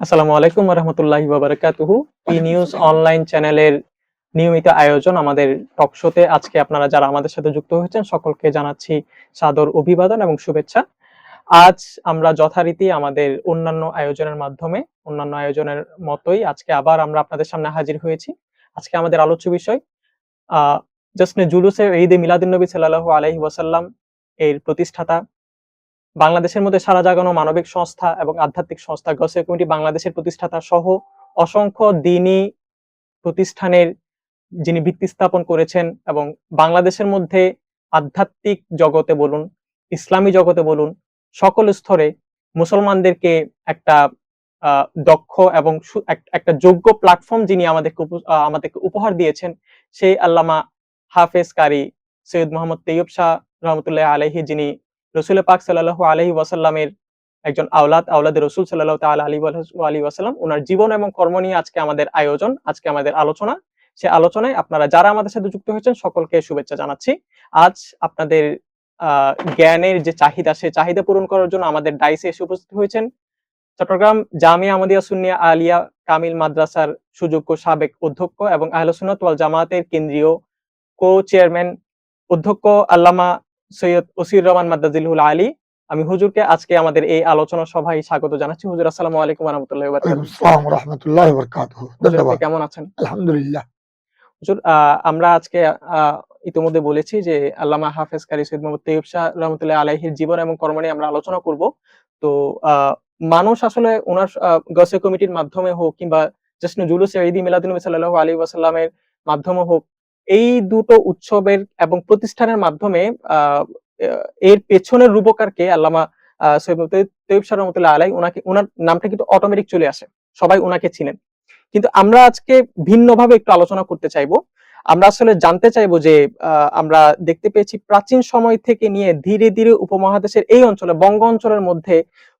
আসসালামু আলাইকুম রহমতুল্লাহি বাবারাকাতুহু পি নিউজ অনলাইন চ্যানেলের নিয়মিত আয়োজন আমাদের টক শোতে। আজকে আপনারা যারা আমাদের সাথে যুক্ত হয়েছেন, সকলকে জানাচ্ছি সাদর অভিবাদন এবং শুভেচ্ছা। আজ আমরা যথারীতি আমাদের অন্যান্য আয়োজনের মাধ্যমে, অন্যান্য আয়োজনের মতোই আজকে আবার আমরা আপনাদের সামনে হাজির হয়েছি। আজকে আমাদের আলোচ্য বিষয়, আহ জসনে জুলুসে ঈদে মিলাদুন্নবী সাল্লাল্লাহু আলাইহি ওয়াসাল্লাম এর প্রতিষ্ঠাতা বাংলাদেশের মধ্যে সারা জাগানো মানবিক সংস্থা এবং আধ্যাত্মিক সংস্থা গসে কমিটি বাংলাদেশের প্রতিষ্ঠাতা সহ অসংখ্য দিনই প্রতিষ্ঠানের যিনি ভিত্তি স্থাপন করেছেন এবং বাংলাদেশের মধ্যে আধ্যাত্মিক জগতে বলুন, ইসলামী জগতে বলুন, সকল স্তরে মুসলমানদেরকে একটা দক্ষ এবং একটা যোগ্য প্ল্যাটফর্ম যিনি আমাদেরকে আমাদেরকে উপহার দিয়েছেন, সেই আল্লামা হাফেজ কারি সৈয়দ মোহাম্মদ তৈয়ব শাহ রহমতুল্লাহ আলহি যিনি রসুল পাক সাল্লাল্লাহু আলহি ওয়াসাল্লামের একজন আওলাদ আওলাদের রসুল সাল্লাহ তাল আলী আলী ওয়াসাল্লাম, ওনার জীবন এবং কর্ম নিয়ে আজকে আমাদের আয়োজন, আজকে আমাদের আলোচনা। সে আলোচনায় আপনারা যারা আমাদের সাথে যুক্ত হয়েছেন, সকলকে শুভেচ্ছা জানাচ্ছি। আজ আপনাদের জ্ঞানের যে চাহিদা, সে চাহিদা পূরণ করার জন্য আমাদের ডাইসে এসে উপস্থিত হয়েছেন চট্টগ্রাম জামিয়া আমাদিয়া সুন্নিয়া আলিয়া কামিল মাদ্রাসার সুযোগ্য সাবেক অধ্যক্ষ এবং আহলসুন্নত ওয়াল জামায়াতের কেন্দ্রীয় কো চেয়ারম্যান অধ্যক্ষ আল্লামা সৈয়দ ওসির রহমান মাদ্দাজিলহুল আলী। আমি হুজুরকে আজকে আমাদের এই আলোচনা সভায় স্বাগত জানাচ্ছি। হুজুর আসসালামু আলাইকুম রহমতুল্লাহ ওয়ালাইকুম আসসালাম রহমতুল্লাহ বরকাতুহ। ধন্যবাদ। কেমন আছেন? আলহামদুলিল্লাহ। হুজুর আমরা আজকে ইতিমধ্যে বলেছি যে আল্লামা হাফেজ কারি সৈয়দ মোহাম্মদ তৈয়ব শাহ রহমতুল্লাহ আলাইহির জীবন এবং কর্ম নিয়ে আমরা আলোচনা করব। তো আহ, মানুষ আসলে ওনার গসে কমিটির মাধ্যমে হোক কিংবা জশ্ন জুলুস ঈদি মিলাদুন্নবী সাল্লাল্লাহু আলাইহি ওয়াসাল্লামের মাধ্যমে হোক এই দুটো উৎসবের এবং প্রতিষ্ঠানের মাধ্যমে এর পেছনের রূপকারকে আল্লামা মোহাম্মদ তৈয়ব আলাই ওনাকে ওনার নামটা কিন্তু অটোমেটিক চলে আসে। সবাই ওনাকে ছিলেন কিন্তু আমরা আজকে ভিন্নভাবে একটু আলোচনা করতে চাইব। আমরা আসলে জানতে চাইব যে আমরা দেখতে পেয়েছি প্রাচীন সময় থেকে নিয়ে ধীরে ধীরে উপমহাদেশের এই অঞ্চলে, বঙ্গ অঞ্চলের মধ্যে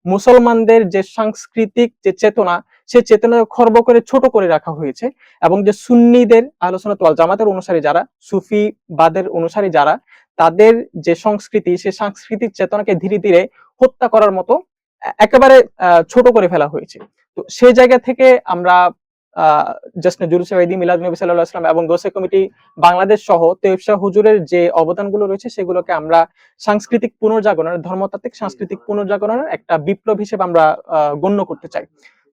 মুসলমানদের যে সাংস্কৃতিক যে চেতনা, সে চেতনা খর্ব করে ছোট করে রাখা হয়েছে এবং যে সুন্নিদের আলোচনা তোয়াল, জামাতের অনুসারী যারা, সুফি বাদের অনুসারী যারা, তাদের যে সংস্কৃতি, সে সাংস্কৃতিক চেতনাকে ধীরে ধীরে হত্যা করার মতো একেবারে ছোট করে ফেলা হয়েছে। তো সেই জায়গা থেকে আমরা ওয়াসাল্লাম এবং গোসে কমিটি বাংলাদেশ সহ হুজুরের যে অবদানগুলো রয়েছে, সেগুলোকে আমরা সাংস্কৃতিক ধর্মতাত্ত্বিক সাংস্কৃতিক একটা বিপ্লব হিসেবে আমরা গণ্য করতে চাই।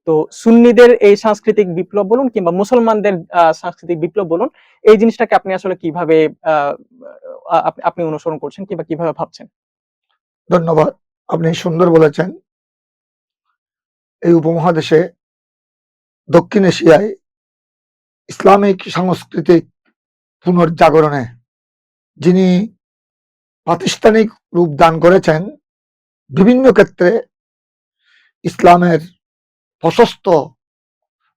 তো সুন্নিদের এই সাংস্কৃতিক বিপ্লব বলুন কিংবা মুসলমানদের সাংস্কৃতিক বিপ্লব বলুন, এই জিনিসটাকে আপনি আসলে কীভাবে আপনি অনুসরণ করছেন কিংবা কীভাবে ভাবছেন? ধন্যবাদ। আপনি সুন্দর বলেছেন। এই উপমহাদেশে দক্ষিণ এশিয়ায় ইসলামিক সাংস্কৃতিক পুনর্জাগরণে যিনি প্রাতিষ্ঠানিক রূপ দান করেছেন, বিভিন্ন ক্ষেত্রে ইসলামের প্রশস্ত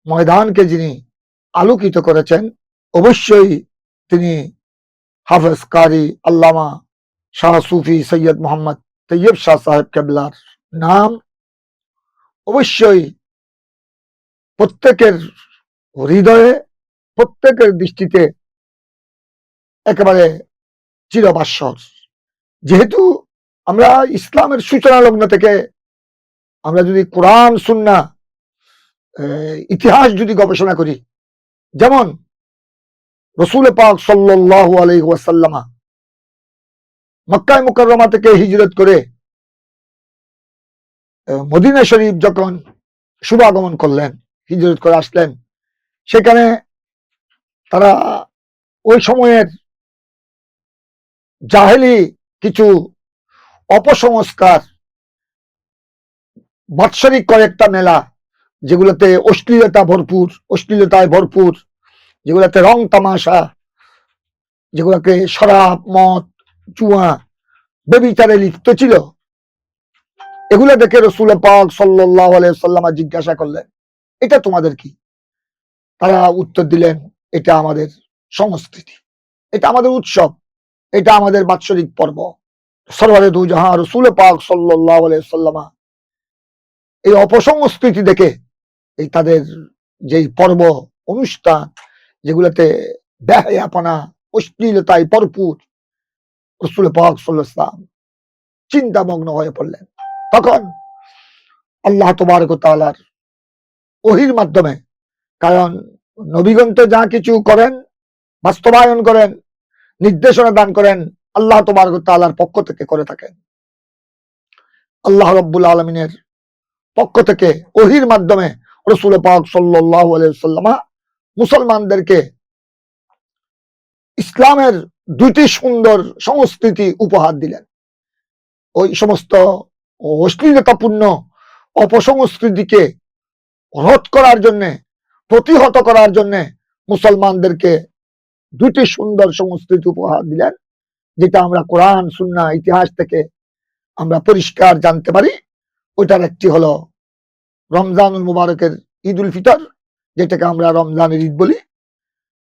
ময়দানকে যিনি আলোকিত করেছেন, অবশ্যই তিনি হাফেজ কারি আল্লামা শাহ সুফি সৈয়দ মোহাম্মদ তৈয়ব শাহ সাহেব কেবলার নাম। অবশ্যই প্রত্যেকের হৃদয়ে, প্রত্যেকের দৃষ্টিতে একেবারে চিরবাস্বর যেহেতু আমরা ইসলামের সূচনা লগ্ন থেকে আমরা যদি কোরআন, সুন্না ইতিহাস যদি গবেষণা করি, যেমন রসুল পাক সাল্লাল্লাহু আলাইহি ওয়াসাল্লামা মক্কায় মুকাররমা থেকে হিজরত করে মদিনা শরীফ যখন শুভাগমন করলেন হিজরত করে আসলেন। সেখানে তারা ওই সময়ের জাহেলি কিছু অপসংস্কার, বাৎসরিক কয়েকটা মেলা, যেগুলোতে অশ্লীলতা ভরপুর, অশ্লীলতায় ভরপুর, যেগুলোতে রং তামাশা, যেগুলোকে শরাব, মদ জুয়া বেবিচারে লিপ্ত ছিল, এগুলো দেখে রসুল পাক সাল্লাহ সাল্লামা জিজ্ঞাসা করলেন এটা তোমাদের কি? তারা উত্তর দিলেন, এটা আমাদের সংস্কৃতি। এটা আমাদের উৎসব। এটা আমাদের বাৎসরিক পর্ব। সরওয়ারে দু জাহা রসুল পাক সাল্লাহ সাল্লামা এই অপসংস্কৃতি দেখে এই তাদের যেই পর্ব, অনুষ্ঠান, যেগুলোতে ব্যয়াপনা অশ্লীলতায় ভরপুর রসুল পাক সাল্লাম চিন্তামগ্ন হয়ে পড়লেন। তখন আল্লাহ তবারক তালার ওহির মাধ্যমে। কারণ নবীগণ তো যা কিছু করেন, বাস্তবায়ন করেন, নির্দেশনা দান করেন, আল্লাহ তোমার তালার পক্ষ থেকে করে থাকেন। আল্লাহ রব্বুল আলমিনের পক্ষ থেকে ওহির মাধ্যমে রসুল পাক সাল্লাহ মুসলমানদেরকে ইসলামের দুইটি সুন্দর সংস্কৃতি উপহার দিলেন। ওই সমস্ত অশ্লীলতাপূর্ণ অপসংস্কৃতিকে রোধ করার জন্য, প্রতিহত করার জন্য মুসলমানদেরকে দুইটি সুন্দর সংস্কৃতি উপহার দিলেন, যেটা আমরা কোরআন সুন্না ইতিহাস থেকে আমরা পরিষ্কার জানতে পারি। ওইটার একটি হলো রমজানুল মুবারকের ঈদ উল ফিতর, যেটাকে আমরা রমজানের ঈদ বলি।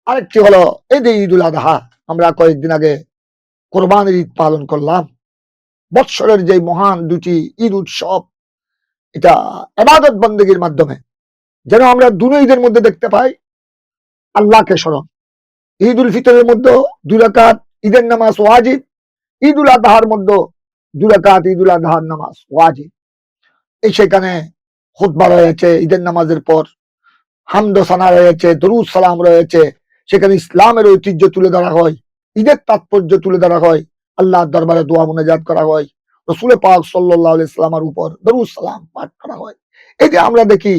আরেকটি হলো এই যে ঈদ উল আদহা, আমরা কয়েকদিন আগে কোরবানের ঈদ পালন করলাম। বৎসরের যে মহান দুটি ঈদ উৎসব, এটা এবাদত বন্দীগীর মাধ্যমে যেন আমরা দুনো ঈদের মধ্যে দেখতে পাই আল্লাহকে স্মরণ। ঈদ উল ফিতরের মধ্যে দুই রাকাত ঈদের নামাজ ওয়াজিব ঈদ উল আদহার মধ্যে দুই রাকাত ঈদ উল আদহার নামাজ ওয়াজিব। এই সেখানে খুতবা রয়েছে, ঈদের নামাজের পর হামদ সানা রয়েছে, দরুদ সালাম রয়েছে। সেখানে ইসলামের ঐতিহ্য তুলে ধরা হয়, ঈদের তাৎপর্য তুলে ধরা হয়, আল্লাহর দরবারে দোয়া মোনাজাত করা হয়। রসুল পাক সাল্লাহ ইসলামের উপর দরুদ সালাম পাঠ করা হয়। এই যে আমরা দেখি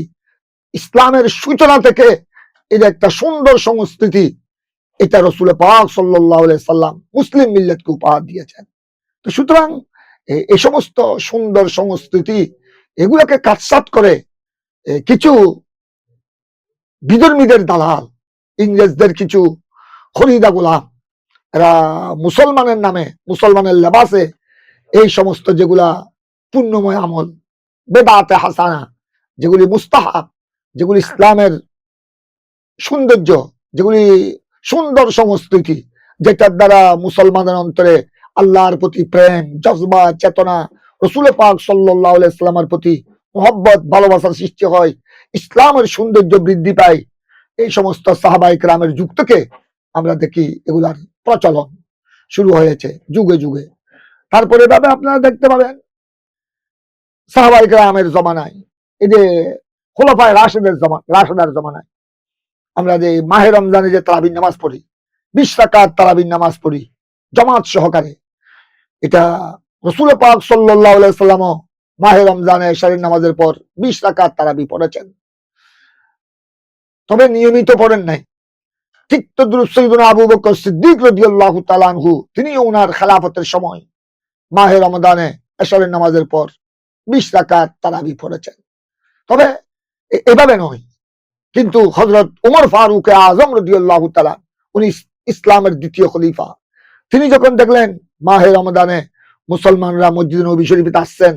ইসলামের সূচনা থেকে যে একটা সুন্দর সংস্কৃতি এটা রসুল পাক সাল্লাম মুসলিম মিল্লাতকে উপহার দিয়েছেন। তো সুতরাং এ- সমস্ত সুন্দর সংস্কৃতি এগুলোকে কাটসাট করে কিছু বিধর্মীদের দালাল, ইংরেজদের কিছু খরিদা গোলাম, এরা মুসলমানের নামে, মুসলমানের লেবাসে এই সমস্ত যেগুলা পুণ্যময় আমল, বেদাতে হাসানা, যেগুলি মুস্তাহাব যেগুলি ইসলামের সৌন্দর্য, যেগুলি সুন্দর সংস্কৃতি, যেটার দ্বারা মুসলমানের অন্তরে আল্লাহর প্রতি প্রেম, জজবা, চেতনা, রসুল পাক সাল্লাহ ইসলামের প্রতি মোহব্বত, ভালোবাসার সৃষ্টি হয়, ইসলামের সৌন্দর্য বৃদ্ধি পায়। এই সমস্ত সাহাবাহিক রামের যুগ থেকে আমরা দেখি এগুলার প্রচলন শুরু হয়েছে যুগে যুগে। তারপরে ভাবে আপনারা দেখতে পাবেন সাহাবাহিক রামের জমানায়। এই যে খোলাফায় রাশেদের জমা রাশেদার জমানায়। আমরা যে মাহে রমজানে যে তারাবিন নামাজ পড়ি, বিশ রাকাত তারাবিন নামাজ পড়ি, জমাত সহকারে, এটা রসুল পাক সাল্লাহ সাল্লামও মাহে রমজানে শরীর নামাজের পর বিশ রাকাত তারাবি পড়েছেন। তবে নিয়মিত পড়েন নাই। ঠিক তো সৈদুল আবু বকর সিদ্দিক রাদিয়াল্লাহু তাআলা আনহু তিনি ওনার খেলাফতের সময় মাহে রমজানে এশরের নামাজের পর বিশ রাকাত তারাবি পড়েছেন। তবে এভাবে নয়। কিন্তু হজরত উমর ফারুক আজম রাদিয়াল্লাহু তাআলা, উনি ইসলামের দ্বিতীয় খলিফা। তিনি যখন দেখলেন মাহে রমজানে মুসলমানরা মসজিদ নবী শরীফে আসছেন,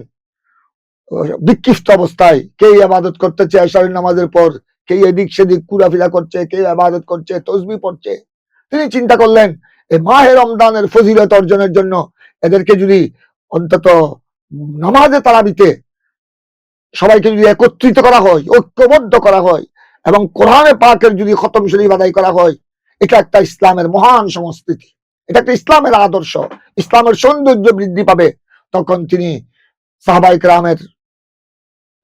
বিক্ষিপ্ত অবস্থায় কে আবাদত করতেছে এশারের নামাজের পর কে এদিক সেদিক ঘুরাফিরা করছে কে আবাদত করছে, তসবি পড়ছে, তিনি চিন্তা করলেন এই মাহে রমজানের ফজিলত অর্জনের জন্য এদেরকে যদি অন্তত নামাজে তারাবিতে সবাইকে যদি একত্রিত করা হয়, ঐক্যবদ্ধ করা হয়, এবং কোরআনে পাকের যদি খতম শরীফ আদায় করা হয়, এটা একটা ইসলামের মহান সংস্কৃতি। এটা একটা ইসলামের আদর্শ। ইসলামের সৌন্দর্য বৃদ্ধি পাবে। তখন তিনি সাহাবাইক রামের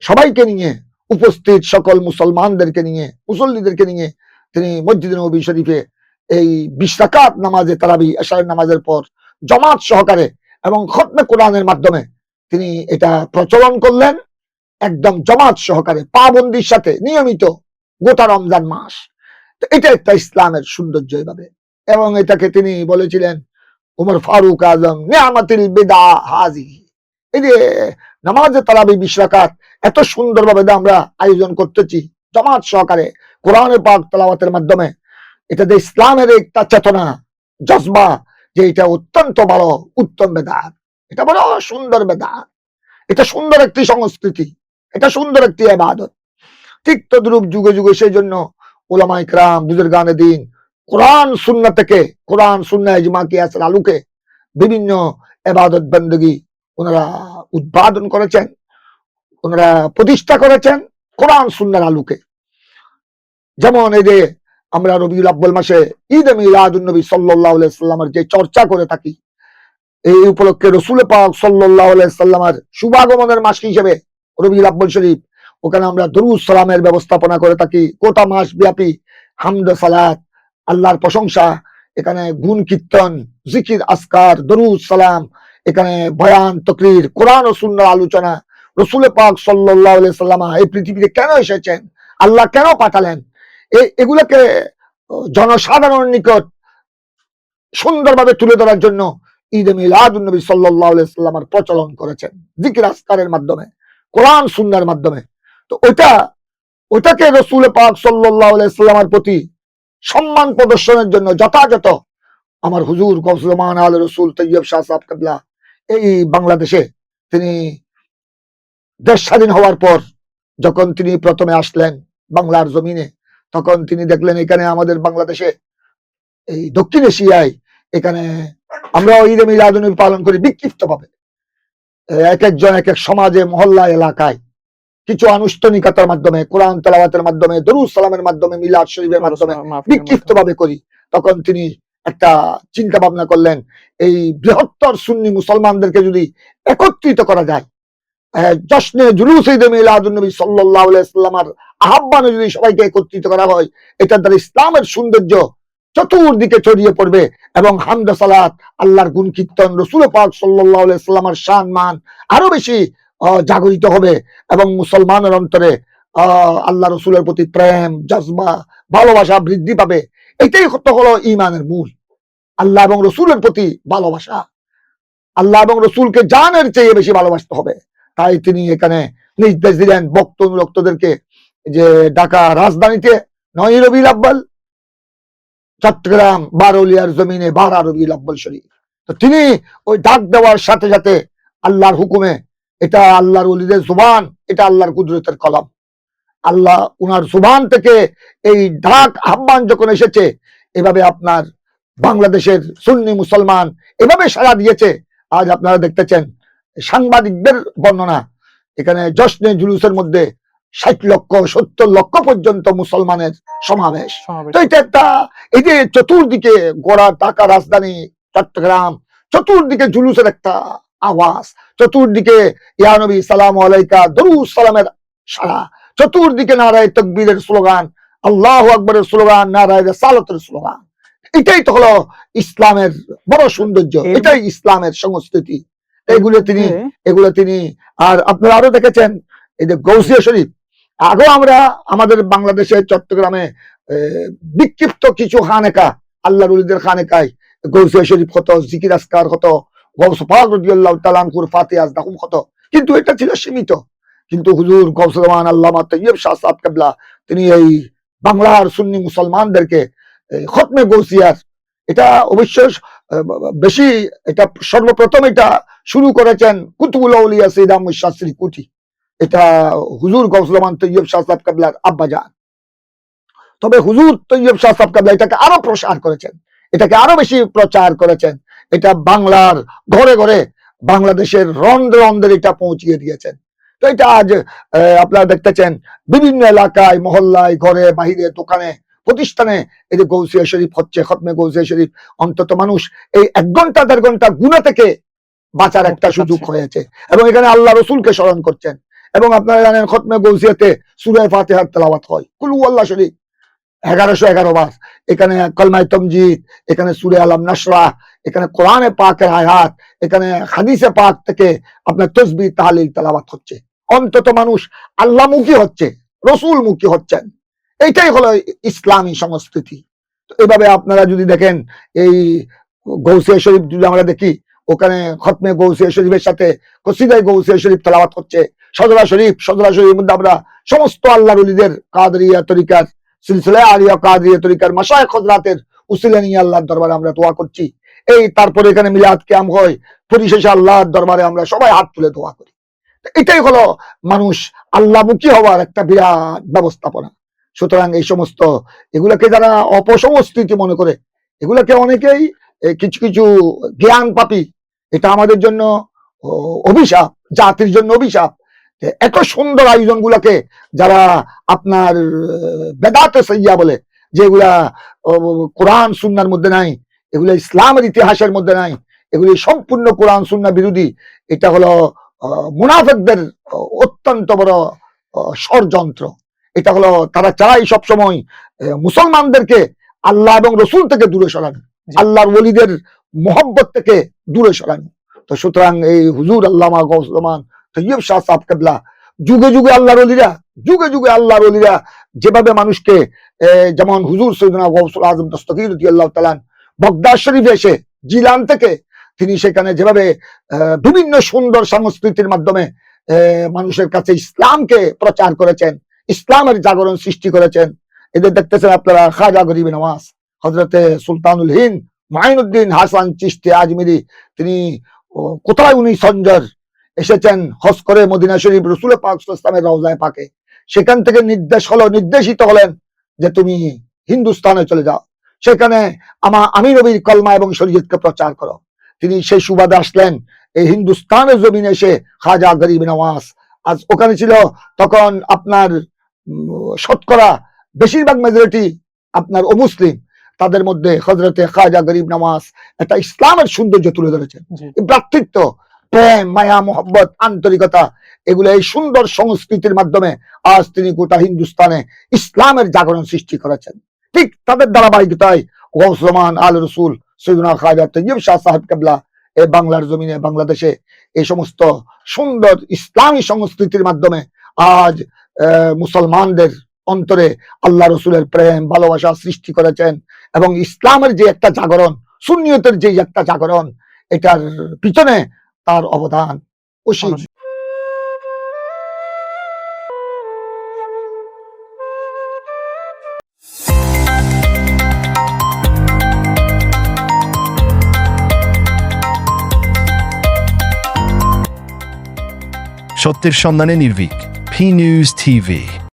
সবাইকে নিয়ে, উপস্থিত সকল মুসলমানদেরকে নিয়ে, মুসল্লিদেরকে নিয়ে, তিনি মসজিদ নবী শরীফে এই বিশাকাত নামাজে তারাবি এশারের নামাজের পর জমাত সহকারে এবং খতমে কোরআনের মাধ্যমে তিনি এটা প্রচলন করলেন। একদম জমাত সহকারে পাবন্দির সাথে নিয়মিত গোটা রমজান মাস। তো এটা একটা ইসলামের সৌন্দর্য এভাবে। এবং এটাকে তিনি বলেছিলেন, উমর ফারুক আজম, নিয়ামাতিল বেদা হাজি। এই যে নামাজে তারাবি বিশ্বকাত এত সুন্দরভাবে আমরা আয়োজন করতেছি জমাত সহকারে কোরআনের পাক তালাওয়াতের মাধ্যমে, এটা যে ইসলামের একটা চেতনা, জজবা, যে এটা অত্যন্ত ভালো, উত্তম বেদাত। এটা বড় সুন্দর বেদাত। এটা সুন্দর একটি সংস্কৃতি। এটা সুন্দর একটি আবাদত ঠিক তদ্রুপ যুগে যুগে সেই জন্য ওলামা ইকরাম বুজুর গানে দিন, কোরআন সুন্না থেকে, কোরআন সুন্না ইজমা কিয়াসের আলোকে বিভিন্ন এবাদত বন্দগি ওনারা উৎপাদন করেছেন, ওনারা প্রতিষ্ঠা করেছেন কোরআন সুন্নার আলোকে। যেমন এই যে আমরা রবিউল আব্বুল মাসে ঈদ মিলাদুন নবী সাল্লাহ সাল্লামের যে চর্চা করে থাকি, এই উপলক্ষে রসুল পাক সাল্লাহ সাল্লামের শুভাগমনের মাস হিসেবে রবিউল আব্বুল শরীফ, ওখানে আমরা দরুদ সালামের ব্যবস্থাপনা করে থাকি। গোটা মাস ব্যাপী হামদ, সালাত, আল্লাহর প্রশংসা, এখানে গুণ, কীর্তন, জিকির আসকার দরুদ, সালাম, এখানে বয়ান, তকরির, কোরআন ও সুন্নাহ আলোচনা। রসুল পাক সাল্লাহ সাল্লামা এই পৃথিবীতে কেন এসেছেন? আল্লাহ কেন পাঠালেন? এগুলোকে জনসাধারণের নিকট সুন্দরভাবে তুলে ধরার জন্য ঈদ মিলাদুন নবী সাল্লাহ সাল্লামার প্রচলন করেছেন। জিকির আসকারের মাধ্যমে। কোরআন সুন্নার মাধ্যমে। তো ওইটা, ওইটাকে রসুল পাক সাল্লাহ সাল্লামার প্রতি সম্মান প্রদর্শনের জন্য যথাযথ আমার হুজুর গৌসুলমান আল রসুল তৈয়ব শাহ সাহেব কাবলা এই বাংলাদেশে তিনি দেশ স্বাধীন হওয়ার পর যখন তিনি প্রথমে আসলেন বাংলার জমিনে, তখন তিনি দেখলেন এখানে আমাদের বাংলাদেশে এই দক্ষিণ এশিয়ায় এখানে আমরা ঈদ মিলাদুনবী পালন করি বিক্ষিপ্ত ভাবে এক একজন এক এক সমাজে মহল্লা এলাকায় কিছু আনুষ্ঠানিকতার মাধ্যমে কোরআন তেলাওয়াতের মাধ্যমে দরুদ সালামের মাধ্যমে মিলাদ শরীফের মাধ্যমে বিক্ষিপ্ত ভাবে করি তখন তিনি একটা চিন্তা ভাবনা করলেন এই বৃহত্তর সুন্নি মুসলমানদেরকে যদি একত্রিত করা যায় জশ্নে জুলুস ঈদ মিলাদুন্নবী সাল্লাল্লাহু আলাইহি আহ্বানে যদি সবাইকে একত্রিত করা হয় এটা দ্বারা ইসলামের সৌন্দর্য চতুর্দিকে ছড়িয়ে পড়বে এবং হামদ সালাত আল্লাহর গুণ কীর্তন রসুল পাক সাল্লামার শান মান আরও বেশি জাগরিত হবে এবং মুসলমানের অন্তরে আহ, আল্লাহ রসুলের প্রতি প্রেম জজবা ভালোবাসা বৃদ্ধি পাবে। এটাই তো হলো ইমানের মূল। আল্লাহ এবং রসুলের প্রতি ভালোবাসা। আল্লাহ এবং রসুলকে জানের চেয়ে বেশি ভালোবাসতে হবে। তাই তিনি এখানে নির্দেশ দিলেন বক্ত অনুরক্তদেরকে যে ঢাকা রাজধানীতে নয় রবিউল আব্বাল চট্টগ্রাম, বারোলিয়ার জমিনে বারা রবিউল আব্বাল শরীফ। তো তিনি ওই ডাক দেওয়ার সাথে সাথে আল্লাহর হুকুমে, এটা আল্লাহর অলিদের জুবান, এটা আল্লাহর কুদরতের কলম। আল্লাহ উনার জুবান থেকে এই ডাক আহ্বান যখন এসেছে, এভাবে আপনার বাংলাদেশের সুন্নি মুসলমান এভাবে সাড়া দিয়েছে। আজ আপনারা দেখতেছেন সাংবাদিকদের বর্ণনা। এখানে জশ্নে জুলুসের মধ্যে ষাট লক্ষ, সত্তর লক্ষ পর্যন্ত মুসলমানের সমাবেশ। তো এটা একটা এই যে চতুর্দিকে গোড়া ঢাকা রাজধানী চট্টগ্রাম চতুর্দিকে জুলুসের একটা আওয়াজ চতুর্দিকে ইয়ানবী সালাম আলাইকা দরুদ সালামের সারা চতুর্দিকে নারায় তকবীরের স্লোগান আল্লাহ আকবরের স্লোগান নারায় সালতের স্লোগান। এটাই তো হলো ইসলামের বড় সৌন্দর্য এটাই ইসলামের সংস্কৃতি। এগুলো তিনি এগুলো তিনি আর আপনারা আরও দেখেছেন এই যে গৌসিয়া শরীফ আগেও আমরা আমাদের বাংলাদেশের চট্টগ্রামে বিক্ষিপ্ত কিছু খানেকা আল্লাহ রুলিদের খানেকায়, গৌসিয়া শরীফ হতো জিকির আসকার হতো গৌস কিন্তু এটা ছিল সীমিত। কিন্তু হুজুর গৌসুলমান আল্লামা তৈয়ব শাহ কাবলা, তিনি এই বাংলার সুন্নি মুসলমানদেরকে খতমে গৌসিয়ার, এটা অবশ্য বেশি, এটা সর্বপ্রথম এটা শুরু করেছেন কুতুবুল আউলিয়া আহমদ শাস্ত্রী কুটি এটা হুজুর গৌসলমান তৈয়ব শাহ সাহেব কাবলার আব্বাজান তবে হুজুর তৈয়ব শাহ সাহেব কাবলা এটাকে আরও প্রসার করেছেন। এটাকে আরও বেশি প্রচার করেছেন। এটা বাংলার ঘরে ঘরে বাংলাদেশের রন্ধ্রে রন্ধ্রে এটা পৌঁছিয়ে দিয়েছেন। তো এটা আজ আপনারা দেখতেছেন বিভিন্ন এলাকায়, মহল্লায়, ঘরে, বাহিরে, দোকানে, প্রতিষ্ঠানে এই যে গৌসিয়া শরীফ হচ্ছে, খতমে গৌসিয়া শরীফ, অন্তত মানুষ এই এক ঘণ্টা, দেড় ঘণ্টা গুণা থেকে বাঁচার একটা সুযোগ হয়েছে। এবং এখানে আল্লাহ রসুলকে স্মরণ করছেন। এবং আপনারা জানেন খতমে গৌসিয়াতে সুরায় ফাতেহার তেলাওয়াত হয়। কুলু আল্লাহ শরীফ এগারোশো এগারো বার এখানে কলমায় তমজিদ, এখানে সুরে আলম নাসরা, এখানে কোরআনে পাকের আয়াত, এখানে হাদিসে পাক থেকে আপনার তসবি তাহলিল তেলাওয়াত হচ্ছে। অন্তত মানুষ আল্লাহমুখী হচ্ছে রসুল মুখী হচ্ছেন। এইটাই হলো ইসলামী সংস্কৃতি। তো এভাবে আপনারা যদি দেখেন, এই গৌসিয়া শরীফ যদি আমরা দেখি, ওখানে খতমে গৌসিয়া শরীফের সাথে কসিদাই গৌসিয়া শরীফ তেলাওয়াত হচ্ছে। সদরা শরীফ, সদরা শরীফের মধ্যে আমরা সমস্ত আল্লাহ রলিদের কাদরিয়া তরিকার সিলসিলা আলিয়া কাদরিয়া তরিকার মাসায় খজরাতের উসিলা নিয়ে আল্লাহর দরবারে আমরা দোয়া করছি। এই তারপরে এখানে মিলাদ ক্যাম হয়, পরিশেষে আল্লাহর দরবারে আমরা সবাই হাত তুলে দোয়া করি। এটাই হলো মানুষ আল্লাহমুখী হওয়ার একটা বিরাট ব্যবস্থাপনা। সুতরাং এই সমস্ত এগুলাকে যারা অপসংস্কৃতি মনে করে, এগুলাকে অনেকেই কিছু কিছু জ্ঞান পাপি এটা আমাদের জন্য অভিশাপ, জাতির জন্য অভিশাপ এত সুন্দর আয়োজন গুলাকে যারা আপনার বেদাতে সইয়া বলে যেগুলা কোরআন সুন্নার মধ্যে নাই এগুলো ইসলামের ইতিহাসের মধ্যে নাই এগুলি সম্পূর্ণ কোরআন সুন্না বিরোধী এটা হলো মুনাফেকদের অত্যন্ত বড় ষড়যন্ত্র। এটা হলো তারা চায় সবসময় মুসলমানদেরকে আল্লাহ এবং রসুল থেকে দূরে সরানো আল্লাহর ওলিদের মোহব্বত থেকে দূরে সরানো। তো সুতরাং এই হুজুর আল্লামা গৌসলমান তৈয়ব শাহ সাহ কেবলা, যুগে যুগে আল্লাহর অলিরা, যুগে যুগে আল্লাহর অলিরা যেভাবে মানুষকে যেমন হুজুর সৈদনা গৌসুল আজম দস্তকির আল্লাহ তালান বগদাদ শরীফে এসে জিলান থেকে তিনি সেখানে যেভাবে বিভিন্ন সুন্দর সংস্কৃতির মাধ্যমে মানুষের কাছে ইসলামকে প্রচার করেছেন, ইসলামের জাগরণ সৃষ্টি করেছেন। এদের দেখতেছেন আপনারা খাজা গরিব নওয়াজ হজরতে সুলতানুল হিন্দ, মাইনুদ্দিন হাসান চিস্তি আজমিরি, তিনি কোথায় উনি সঞ্জর এসেছেন হজ করে মদিনা শরীফ রসুল পাক ইসলামের রওজায় পাকে। সেখান থেকে নির্দেশ হলো নির্দেশিত হলেন যে তুমি হিন্দুস্তানে চলে যাও। সেখানে আমা আমি নবীর কলমা এবং শরীয়তকে প্রচার করো। তিনি সেই সুবাদে আসলেন এই হিন্দুস্তানের জমিনে এসে খাজা গরিব নওয়াজ। আজ ওখানে ছিল তখন আপনার শতকরা বেশিরভাগ মেজরিটি আপনার অমুসলিম। তাদের মধ্যে হজরতে খাজা গরিব নওয়াজ একটা ইসলামের সৌন্দর্য তুলে ধরেছেন। ভ্রাতৃত্ব প্রেম, মায়া, মোহব্বত, আন্তরিকতা, এগুলো এই সুন্দর সংস্কৃতির মাধ্যমে আজ তিনি গোটা হিন্দুস্তানে ইসলামের জাগরণ সৃষ্টি করেছেন। ঠিক তাদের ধারাবাহিকতায় গৌসলমান আল রসুল সৈদুনা তৈয়ব শাহ সাহেব বাংলার জমিনে বাংলাদেশে এই সমস্ত সুন্দর ইসলামী সংস্কৃতির মাধ্যমে আজ মুসলমানদের অন্তরে আল্লাহ রসুলের প্রেম, ভালোবাসা সৃষ্টি করেছেন এবং ইসলামের যে একটা জাগরণ, সুন্নিয়তের যে একটা জাগরণ, এটার পিছনে তার অবদান অসীম সত্যের সন্ধানে নির্ভীক পি নিউজ টিভি।